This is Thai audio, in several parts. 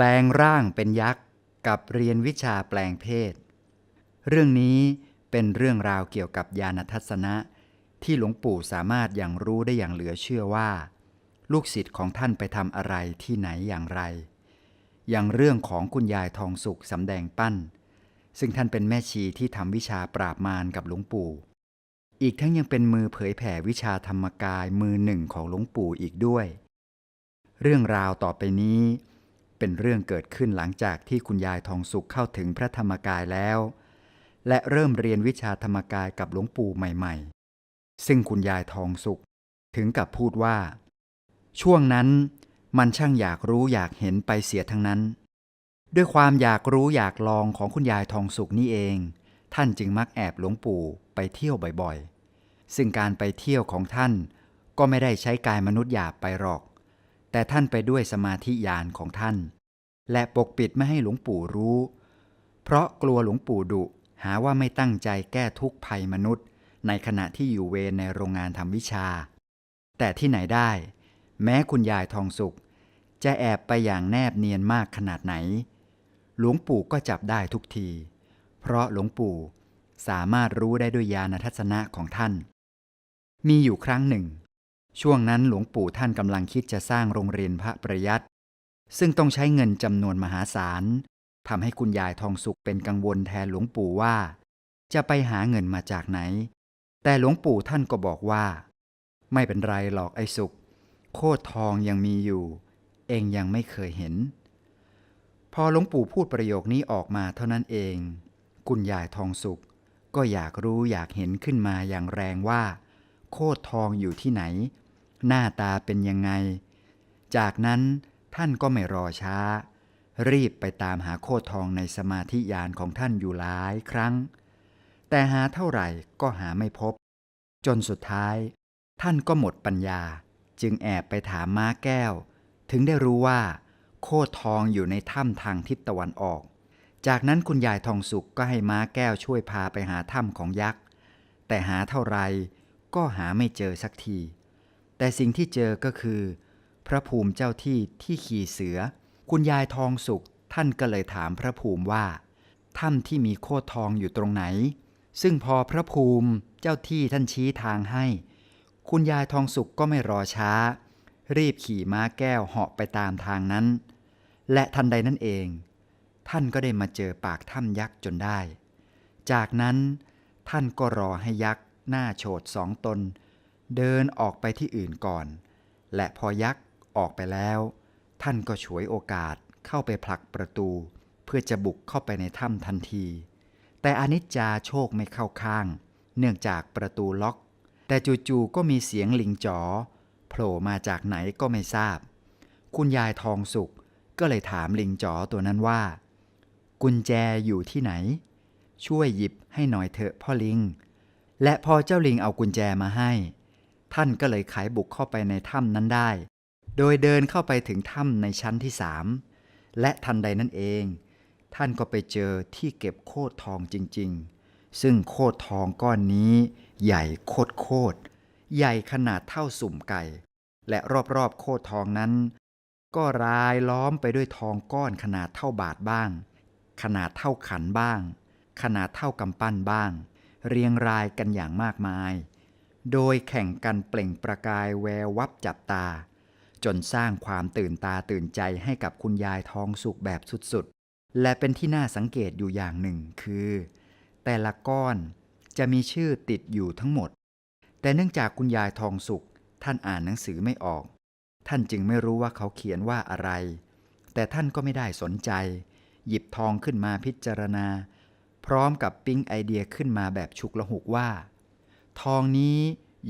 ลงร่างเป็นยักษ์ กับเรียนวิชาแปลงเพศ เรื่องนี้เป็นเรื่องราวเกี่ยวกับญาณทัศนะ ที่หลวงปู่สามารถอย่างรู้ได้อย่างเหลือเชื่อว่า ลูกศิษย์ของท่านไปทำอะไรที่ไหนอย่างไร อย่างเรื่องของคุณยายทองสุขสำแดงปั้น ซึ่งท่านเป็นแม่ชีที่ทำวิชาปราบมารกับหลวงปู่ อีกทั้งยังเป็นมือเผยแผ่วิชาธรรมกายมือหนึ่งของหลวงปู่อีกด้วย เรื่องราวต่อไปนี้ เป็นเรื่องเกิดขึ้นหลังจากที่คุณยายทองสุขเข้าถึงพระธรรมกายแล้ว และเริ่มเรียนวิชาธรรมกายกับหลวงปู่ใหม่ๆ ซึ่งคุณยายทองสุข ถึงกับพูดว่า ช่วงนั้นมันช่างอยากรู้อยากเห็นไปเสียทั้งนั้น ด้วยความอยากรู้อยากลองของคุณยายทองสุขนี่เอง ท่านจึงมักแอบหลวงปู่ไปเที่ยวบ่อยๆ ซึ่งการไปเที่ยวของท่านก็ไม่ได้ใช้กายมนุษย์หยาบไปหรอก แต่ท่านไปด้วยสมาธิญาณของท่าน และปกปิดไม่ให้หลวงปู่รู้ เพราะกลัวหลวงปู่ดุหาว่าไม่ตั้งใจแก้ทุกภัยมนุษย์ ในขณะที่อยู่เวรในโรงงานทำวิชา แต่ที่ไหนได้ แม้คุณยายทองสุข จะแอบไปอย่างแนบเนียนมากขนาดไหน หลวงปู่ก็จับได้ทุกที เพราะหลวงปู่สามารถรู้ได้ด้วยญาณทัศนะของท่าน มีอยู่ครั้งหนึ่ง ช่วงนั้นหลวงปู่ท่านกำลังคิดจะสร้างโรงเรียนพระประยัติซึ่งต้องใช้เงินจำนวนมหาศาลทำให้คุณยายทองสุขเป็นกังวลแทนหลวงปู่ว่า จะไปหาเงินมาจากไหน แต่หลวงปู่ท่านก็บอกว่า ไม่เป็นไรหรอกไอ้สุข โคตรทองยังมีอยู่ เองยังไม่เคยเห็น พอหลวงปู่พูดประโยคนี้ออกมาเท่านั้นเอง คุณยายทองสุข ก็อยากรู้อยากเห็นขึ้นมาอย่างแรงว่า โคตรทองอยู่ที่ไหน หน้าตาเป็นยังไง จากนั้นท่านก็ไม่รอช้า รีบไปตามหาโคทองในสมาธิญาณของท่านอยู่หลายครั้ง แต่หาเท่าไหร่ก็หาไม่พบ จนสุดท้าย ท่านก็หมดปัญญา จึงแอบไปถามม้าแก้ว ถึงได้รู้ว่า โคทองอยู่ในถ้ำทางทิศตะวันออก จากนั้นคุณยายทองสุขก็ให้ม้าแก้วช่วยพาไปหาถ้ำของยักษ์แต่หาเท่าไรก็หาไม่เจอสักที แต่สิ่งที่เจอก็คือ พระภูมิเจ้าที่ที่ขี่เสือ คุณยายทองสุขท่านก็เลยถามพระภูมิว่าถ้ำที่มีโคตรทองอยู่ตรงไหน ซึ่งพอพระภูมิเจ้าที่ท่านชี้ทางให้ คุณยายทองสุขก็ไม่รอช้า รีบขี่ม้าแก้วเหาะไปตามทางนั้น และทันใดนั้นเอง ท่านก็ได้มาเจอปากถ้ำยักษ์จนได้ จากนั้นท่านก็รอให้ยักษ์หน้าโฉดสองตน เดินออกไปที่อื่นก่อน และพอยักษ์ออกไปแล้ว ท่านก็ฉวยโอกาสเข้าไปผลักประตู เพื่อจะบุกเข้าไปในถ้ำทันที แต่อนิจจาโชคไม่เข้าข้าง เนื่องจากประตูล็อก แต่จู่ๆก็มีเสียงลิงจ๋อโผล่มาจากไหนก็ไม่ทราบ คุณยายทองสุขก็เลยถามลิงจ๋อตัวนั้นว่า กุญแจอยู่ที่ไหน ช่วยหยิบให้หน่อยเถอะพ่อลิง และพอเจ้าลิงเอากุญแจมาให้ ท่านก็เลยไขบุกเข้าไปในถ้ำนั้นได้ โดยเดินเข้าไปถึงถ้ำในชั้นที่สามและทันใดนั่นเอง ท่านก็ไปเจอที่เก็บโคตรทองจริง ๆ ซึ่งโคตรทองก้อนนี้ ใหญ่โคตรโคตรใหญ่ขนาดเท่าสุ่มไก่ และรอบๆโคตรทองนั้น ก็รายล้อมไปด้วยทองก้อนขนาดเท่าบาทบ้าง ขนาดเท่าขันบ้าง ขนาดเท่ากำปั้นบ้าง เรียงรายกันอย่างมากมาย โดยแข่งกันเปล่งประกายแวววับจับตา จนสร้างความตื่นตาตื่นใจให้กับคุณยายทองสุขแบบสุดๆ และเป็นที่น่าสังเกตอยู่อย่างหนึ่งคือ แต่ละก้อนจะมีชื่อติดอยู่ทั้งหมด แต่เนื่องจากคุณยายทองสุขท่านอ่านหนังสือไม่ออก ท่านจึงไม่รู้ว่าเขาเขียนว่าอะไร แต่ท่านก็ไม่ได้สนใจ หยิบทองขึ้นมาพิจารณา พร้อมกับปิ๊งไอเดียขึ้นมาแบบฉุกละหุกว่า ทองนี้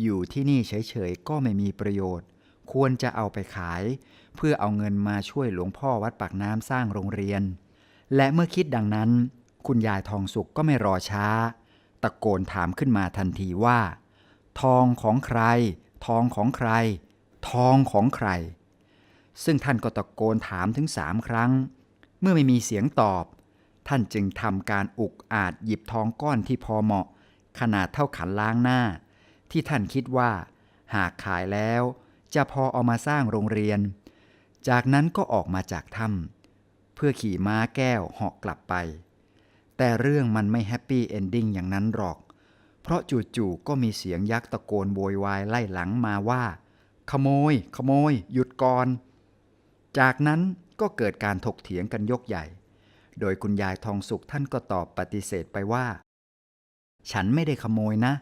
อยู่ที่นี่เฉยๆก็ไม่มีประโยชน์ ควรจะเอาไปขาย เพื่อเอาเงินมาช่วยหลวงพ่อวัดปากน้ำสร้างโรงเรียน และเมื่อคิดดังนั้น คุณยายทองสุขก็ไม่รอช้า ตะโกนถามขึ้นมาทันทีว่า ทองของใคร ทองของใคร ทองของใคร ซึ่งท่านก็ตะโกนถามถึงสามครั้ง เมื่อไม่มีเสียงตอบ ท่านจึงทำการอุกอาจหยิบทองก้อนที่พอเหมาะ ขนาดเท่าขันล้างหน้า ที่ท่านคิดว่า หากขายแล้วจะพอเอามาสร้างโรงเรียน จากนั้นก็ออกมาจากถ้ำเพื่อขี่ม้าแก้วเหาะกลับไป แต่เรื่องมันไม่แฮปปี้เอนดิ้งอย่างนั้นหรอก เพราะจู่ๆก็มีเสียงยักษ์ตะโกนโวยวายไล่หลังมาว่า ขโมย ขโมย หยุดก่อน จากนั้นก็เกิดการถกเถียงกันยกใหญ่ โดยคุณยายทองสุขท่านก็ตอบปฏิเสธไปว่า ฉันไม่ได้ขโมยนะ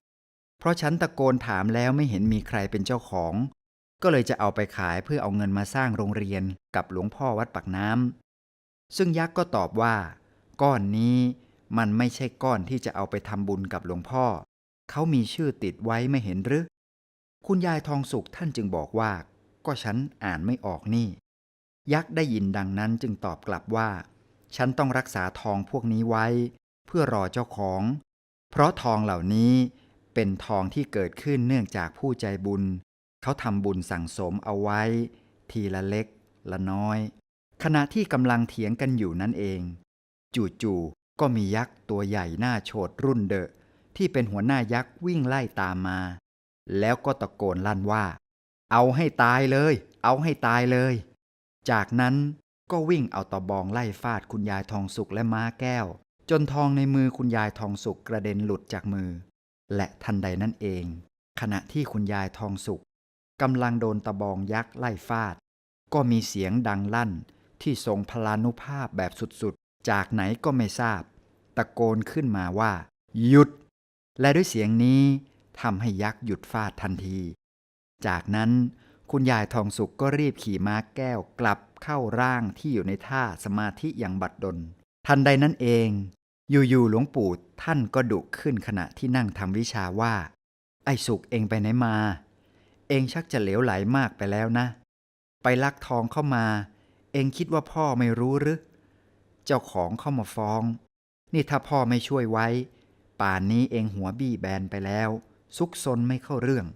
เพราะฉันตะโกนถามแล้วไม่เห็นมีใครเป็นเจ้าของ ก็เลยจะเอาไปขายเพื่อเอาเงินมาสร้างโรงเรียนกับหลวงพ่อวัดปากน้ำซึ่งยักษ์ก็ตอบว่า ก้อนนี้มันไม่ใช่ก้อนที่จะเอาไปทำบุญกับหลวงพ่อ เขามีชื่อติดไว้ไม่เห็นหรือ คุณยายทองสุขท่านจึงบอกว่า ก็ฉันอ่านไม่ออกนี่ ยักษ์ได้ยินดังนั้นจึงตอบกลับว่า ฉันต้องรักษาทองพวกนี้ไว้ เพื่อรอเจ้าของ เพราะทองเหล่านี้เป็นทองที่เกิดขึ้นเนื่องจากผู้ใจบุญ เขาทำบุญสั่งสมเอาไว้ ทีละเล็ก ละน้อย ขณะที่กำลังเถียงกันอยู่นั่นเอง จู่ๆก็มียักษ์ตัวใหญ่หน้าโฉดรุ่นเดอะที่เป็นหัวหน้ายักษ์วิ่งไล่ตามมา แล้วก็ตะโกนลั่นว่า เอาให้ตายเลย เอาให้ตายเลย จากนั้นก็วิ่งเอาตะบองไล่ฟาดคุณยายทองสุกและม้าแก้ว จนทองในมือคุณยายทองสุกกระเด็นหลุดจากมือ และทันใดนั่นเอง ขณะที่คุณยายทองสุกกำลังโดนตะบองยักษ์ไล่ฟาด ก็มีเสียงดังลั่นที่ทรงพลานุภาพแบบสุดๆ จากไหนก็ไม่ทราบ ตะโกนขึ้นมาว่า หยุด และด้วยเสียงนี้ทำให้ยักษ์หยุดฟาดทันที จากนั้นคุณยายทองสุกก็รีบขี่ม้าแก้วกลับเข้าร่างที่อยู่ในท่าสมาธิอย่างบัดดล ทันใดนั้นเอง อยู่ๆหลวงปู่ท่านก็ดุขึ้นขณะที่นั่งทำวิชาว่า ไอ้สุกเองไปไหนมา เองชักจะเหลวไหลมากไปแล้วนะ ไปลักทองเข้ามา เองคิดว่าพ่อไม่รู้หรือ เจ้าของเข้ามาฟ้อง นี่ถ้าพ่อไม่ช่วยไว้ ป่านนี้เองหัวบี้แบนไปแล้ว ซุกซนไม่เข้าเรื่อง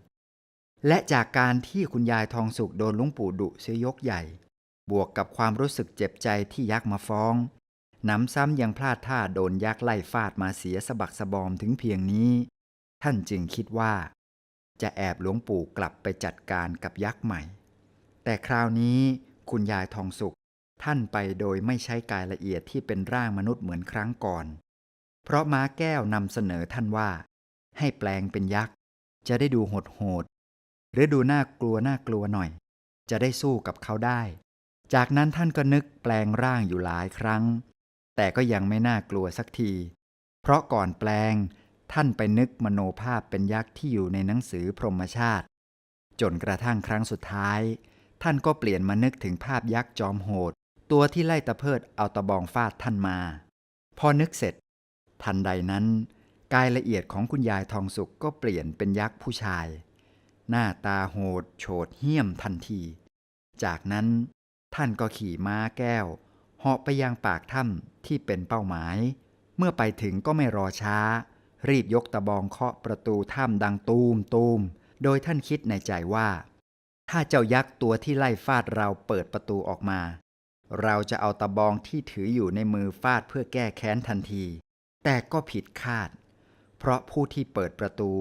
และจากการที่คุณยายทองสุกโดนหลุงปู่ดุเสียยกใหญ่ บวกกับความรู้สึกเจ็บใจที่ยักษ์มาฟ้อง นำซ้ำยังพลาดท่าโดนยักษ์ไล่ฟาดมาเสียสะบักสะบอมถึงเพียงนี้ ท่านจึงคิดว่า จะแอบหลวงปู่กลับไปจัดการกับยักษ์ใหม่ แต่คราวนี้คุณยายทองสุข ท่านไปโดยไม่ใช้กายละเอียดที่เป็นร่างมนุษย์เหมือนครั้งก่อน เพราะม้าแก้วนำเสนอท่านว่า ให้แปลงเป็นยักษ์ จะได้ดูโหดโหดหรือดูน่ากลัวน่ากลัวหน่อย จะได้สู้กับเขาได้ จากนั้นท่านก็นึกแปลงร่างอยู่หลายครั้ง แต่ก็ยังไม่น่ากลัวสักที เพราะก่อนแปลง ท่านไปนึกมโนภาพเป็นยักษ์ที่อยู่ในหนังสือพรหมชาติ จนกระทั่งครั้งสุดท้าย ท่านก็เปลี่ยนมานึกถึงภาพยักษ์จอมโหด ตัวที่ไล่ตะเพิดเอาตะบองฟาดท่านมา พอนึกเสร็จ ทันใดนั้น กายละเอียดของคุณยายทองสุกก็เปลี่ยนเป็นยักษ์ผู้ชาย หน้าตาโหด โฉดเหี้ยมทันที จากนั้นท่านก็ขี่ม้าแก้ว เหาะไปยังปากถ้ำที่เป็นเป้าหมาย เมื่อไปถึงก็ไม่รอช้า รีบยกตะบองเคาะประตูถ้ำดังตูมตูม โดยท่านคิดในใจว่า ถ้าเจ้ายักษ์ตัวที่ไล่ฟาดเราเปิดประตูออกมา เราจะเอาตะบองที่ถืออยู่ในมือฟาดเพื่อแก้แค้นทันที แต่ก็ผิดคาด เพราะผู้ที่เปิดประตู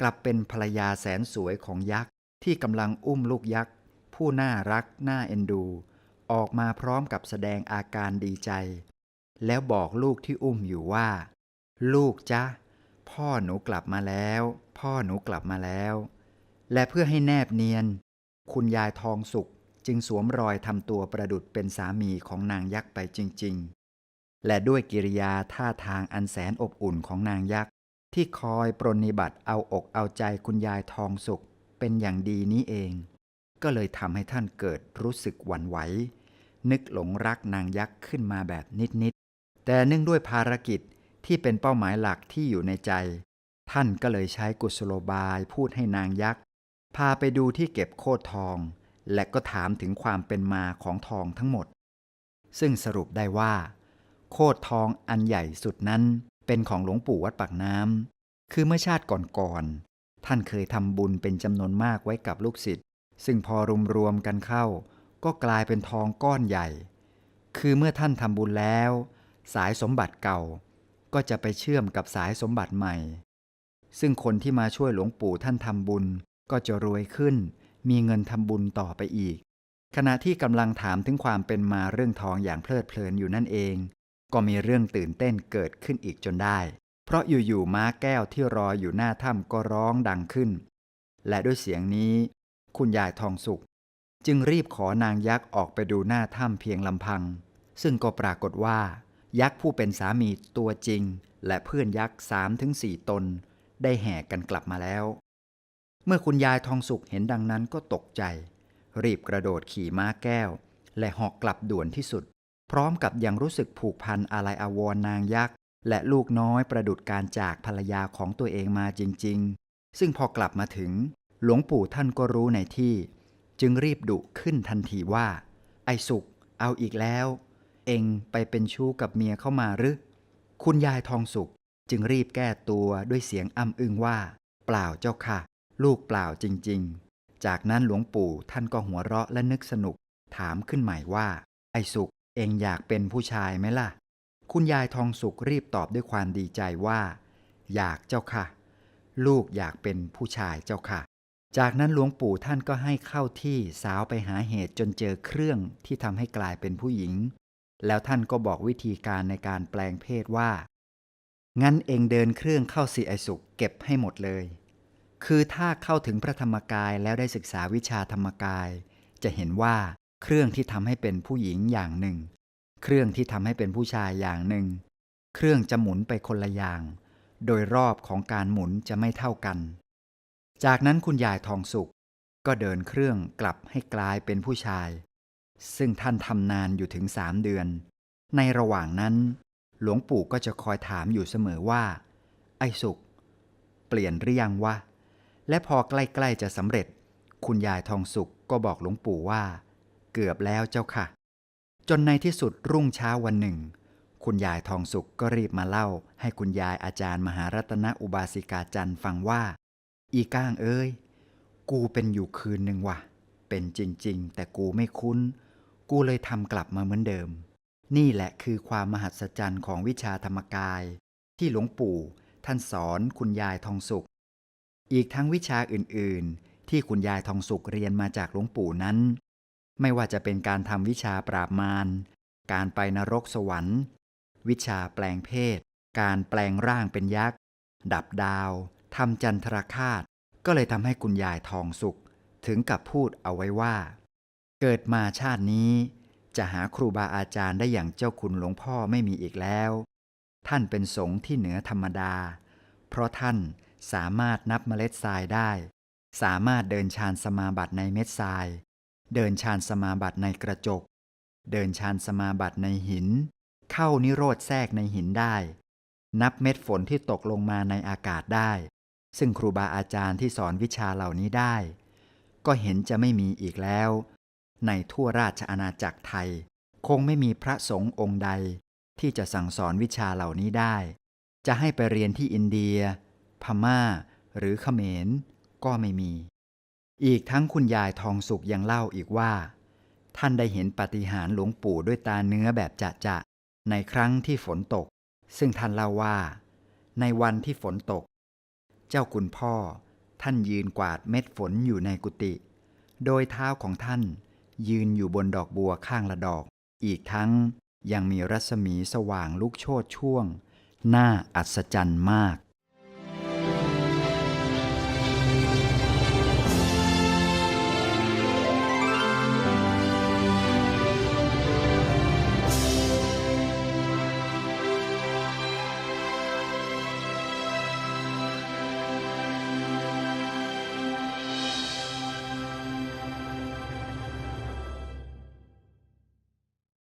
กลับเป็นภรรยาแสนสวยของยักษ์ที่กำลังอุ้มลูกยักษ์ผู้น่ารักน่าเอ็นดู ออกมาพร้อมกับแสดงอาการดีใจ แล้วบอกลูกที่อุ้มอยู่ว่า ลูกจ๊ะ พ่อหนูกลับมาแล้ว พ่อหนูกลับมาแล้ว และเพื่อให้แนบเนียน คุณยายทองสุขจึงสวมรอยทำตัวประดุดเป็นสามีของนางยักษ์ไปจริง ๆ และด้วยกิริยาท่าทางอันแสนอบอุ่นของนางยักษ์ ที่คอยปรนนิบัติเอาอกเอาใจคุณยายทองสุขเป็นอย่างดีนี้เอง ก็เลยทำให้ท่านเกิดรู้สึกหวั่นไหว นึกหลงรักนางยักษ์ขึ้นมาแบบนิดๆ แต่เนื่องด้วยภารกิจที่เป็นเป้าหมายหลักที่อยู่ในใจ ท่านก็เลยใช้กุศโลบายพูดให้นางยักษ์ พาไปดูที่เก็บโคดทอง และก็ถามถึงความเป็นมาของทองทั้งหมด ซึ่งสรุปได้ว่า โคดทองอันใหญ่สุดนั้นเป็นของหลวงปู่วัดปากน้ำคือเมื่อชาติก่อนๆท่านเคยทำบุญเป็นจำนวนมากไว้กับลูกศิษย์ ซึ่งพอรวมรวมๆกันเข้า ก็กลายเป็นทองก้อนใหญ่ คือเมื่อท่านทำบุญแล้ว สายสมบัติเก่า ก็จะไปเชื่อมกับสายสมบัติใหม่ ซึ่งคนที่มาช่วยหลวงปู่ท่านทำบุญก็จะรวยขึ้น มีเงินทำบุญต่อไปอีก ขณะที่กำลังถามถึงความเป็นมาเรื่องทองอย่างเพลิดเพลินอยู่นั่นเอง ก็มีเรื่องตื่นเต้นเกิดขึ้นอีกจนได้ เพราะอยู่ๆม้าแก้วที่รออยู่หน้าถ้ำก็ร้องดังขึ้น และด้วยเสียงนี้ คุณยายทองสุข จึงรีบขอนางยักษ์ออกไปดูหน้าถ้ำเพียงลำพัง ซึ่งก็ปรากฏว่า ยักษ์ผู้เป็นสามีตัวจริง และเพื่อนยักษ์สามถึงสี่ตน ได้แห่กันกลับมาแล้ว เมื่อคุณยายทองสุขเห็นดังนั้นก็ตกใจ รีบกระโดดขี่ม้าแก้ว และหอกกลับด่วนที่สุด พร้อมกับยังรู้สึกผูกพันอะไรอาวรนางยักษ์และลูกน้อยประดุดการจากภรรยาของตัวเองมาจริง ๆ ซึ่งพอกลับมาถึง หลวงปู่ท่านก็รู้ในที่ จึงรีบดุขึ้นทันทีว่า ไอ้สุขเอาอีกแล้ว เองไปเป็นชู้กับเมียเข้ามาหรือ คุณยายทองสุขจึงรีบแก้ตัวด้วยเสียงอ้ำอึงว่า เปล่าเจ้าค่ะ ลูกเปล่าจริง ๆ จากนั้นหลวงปู่ท่านก็หัวเราะและนึกสนุก ถามขึ้นใหม่ว่า ไอ้สุขเองอยากเป็นผู้ชายไหมล่ะ คุณยายทองสุขรีบตอบด้วยความดีใจว่า อยากเจ้าค่ะ ลูกอยากเป็นผู้ชายเจ้าค่ะ จากนั้นหลวงปู่ท่านก็ให้เข้าที่สาวไปหาเหตุจนเจอเครื่องที่ทำให้กลายเป็นผู้หญิง แล้วท่านก็บอกวิธีการในการแปลงเพศว่า งั้นเองเดินเครื่องเข้าสีไอสุขเก็บให้หมดเลย คือถ้าเข้าถึงพระธรรมกายแล้วได้ศึกษาวิชาธรรมกาย จะเห็นว่าเครื่องที่ทำให้เป็นผู้หญิงอย่างหนึ่ง เครื่องที่ทำให้เป็นผู้ชายอย่างหนึ่ง เครื่องจะหมุนไปคนละอย่าง โดยรอบของการหมุนจะไม่เท่ากัน จากนั้นคุณยายทองสุข ก็เดินเครื่องกลับให้กลายเป็นผู้ชาย ซึ่งท่านทำนานอยู่ถึงสามเดือน ในระหว่างนั้น หลวงปู่ก็จะคอยถามอยู่เสมอว่า ไอ้สุข เปลี่ยนหรือยังวะ และพอใกล้ๆจะสำเร็จ คุณยายทองสุขก็บอกหลวงปู่ว่า เกือบแล้วเจ้าค่ะ จนในที่สุดรุ่งเช้าวันหนึ่ง คุณยายทองสุขก็รีบมาเล่า ให้คุณยายอาจารย์มหารัตนอุบาสิกาจันทร์ฟังว่า อีก้างเอ้ย กูเป็นอยู่คืนหนึ่งว่ะ เป็นจริง ๆ แต่กูไม่คุ้น กูเลยทำกลับมาเหมือนเดิม นี่แหละคือความมหัศจรรย์ของวิชาธรรมกาย ที่หลวงปู่ท่านสอนคุณยายทองสุข อีกทั้งวิชาอื่น ๆ ที่คุณยายทองสุขเรียนมาจากหลวงปู่นั้น ไม่ว่าจะเป็นการทำวิชาปราบมาร การไปนรกสวรรค์ วิชาแปลงเพศ การแปลงร่างเป็นยักษ์ ดับดาว ทำจันทรคาตก็เลยทำให้คุณยายทองสุข ถึงกับพูดเอาไว้ว่า เกิดมาชาตินี้ จะหาครูบาอาจารย์ได้อย่างเจ้าคุณหลวงพ่อไม่มีอีกแล้ว ท่านเป็นสงฆ์ที่เหนือธรรมดา เพราะท่านสามารถนับเมล็ดทรายได้ สามารถเดินฌานสมาบัติในเม็ดทราย เดินฌานสมาบัติในกระจก เดินฌานสมาบัติในหิน เข้านิโรธแทรกในหินได้ นับเม็ดฝนที่ตกลงมาในอากาศได้ ซึ่งครูบาอาจารย์ที่สอนวิชาเหล่านี้ได้ ก็เห็นจะไม่มีอีกแล้ว ในทั่วราชอาณาจักรไทย คงไม่มีพระสงฆ์องค์ใด ที่จะสั่งสอนวิชาเหล่านี้ได้ จะให้ไปเรียนที่อินเดีย พม่า หรือเขมร ก็ไม่มี อีกทั้งคุณยายทองสุขยังเล่าอีกว่า ท่านได้เห็นปฏิหารหลวงปู่ด้วยตาเนื้อแบบจะจะในครั้งที่ฝนตก ซึ่งท่านเล่าว่า ในวันที่ฝนตก เจ้าคุณพ่อ ท่านยืนกวาดเม็ดฝนอยู่ในกุฏิโดยเท้าของท่าน ยืนอยู่บนดอกบัวข้างละดอก อีกทั้งยังมีรัศมีสว่างลุกโชดช่วง น่าอัศจรรย์มาก